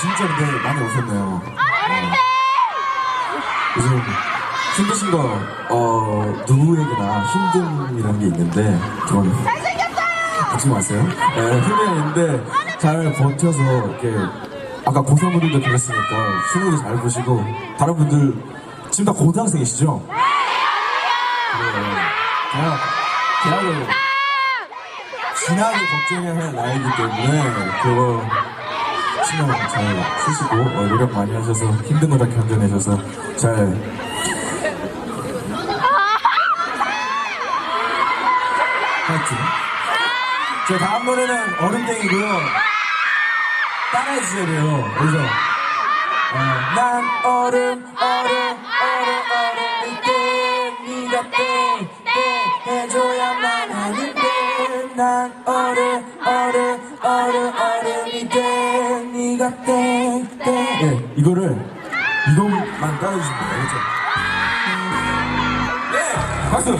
진짜 근데 많이 오셨네요. 요즘 힘드신 거, 어, 누구에게나 힘듦이라는 게 있는데, 그건. 걱정 마세요. 네, 힘이 있는데, 잘 버텨서, 이렇게, 아까 고3분들도 계셨으니까, 수능도 잘 보시고, 다른 분들, 지금 다 고등학생이시죠? 그래요. 대학, 대학을, 진하게 걱정해야 할 나이기 때문에, 그거, 신경 잘 쓰시고 어, 노력 많이 하셔서 힘든 거 다 견뎌내셔서 잘 파이팅 제 다음 노래는 얼음땡이고요 따라해 주셔야 돼요 그래서 어, 난 얼음 얼음 얼음 얼음이 돼 난 얼음 얼음 얼음 얼음이 돼. 네가 땡땡 네 이거를 이것만 따라주시면 돼요? 네 박수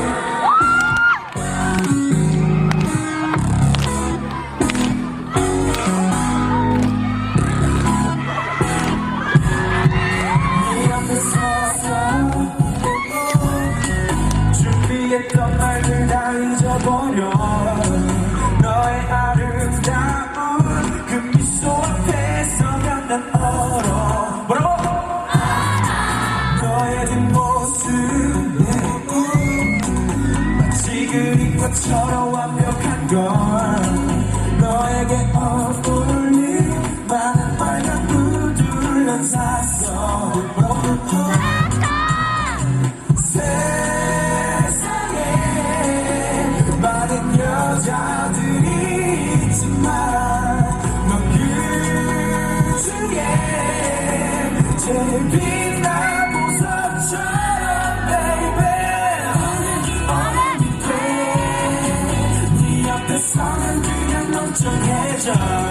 그림과처럼 완벽한 걸 너에게 어울릴 많은 빨간 구두를 난 샀어 세상에 많은 여자들이 있지만 넌그 중에 제일 time.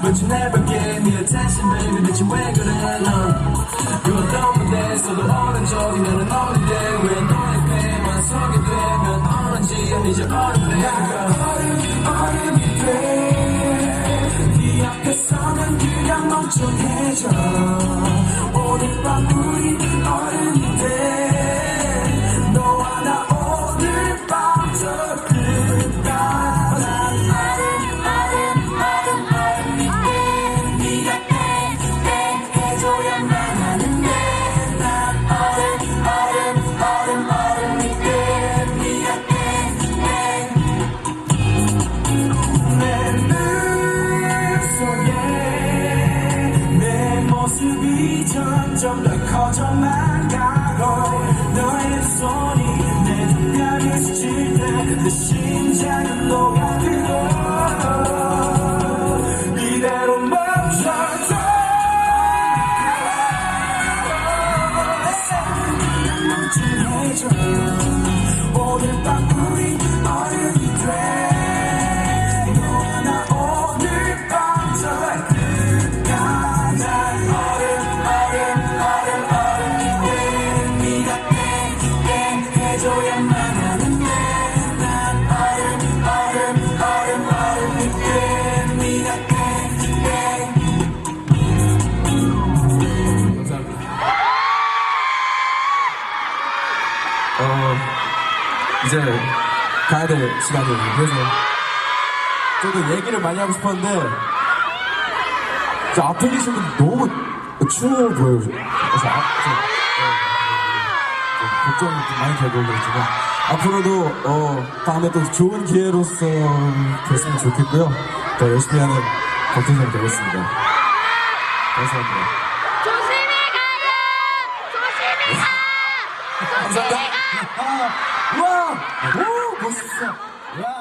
But you never gave me attention baby 대체 왜 그래 넌그 어떤 무대에서도 어른 적이 나는 어린데 왜 너의 배만 서게 되면 어른지 이제 어른 돼 앞에서는 그냥 멍청해져 오늘 밤 우리 점점 더 커져만 가고 어, 이제 가야 될 시간이에요. 그래서 저도 얘기를 많이 하고 싶었는데 저 앞에 계신 분 너무 추워 보여요. 그래서 앞, 저, 네, 걱정이 좀 많이 되고 그렇지만 앞으로도 어, 다음에 또 좋은 기회로서 됐으면 좋겠고요. 더 열심히 하는 박태성 되겠습니다. 감사합니다. 조심히 가요! 조심히 가! 감사합니다. 와! 오, 멋있어. 와!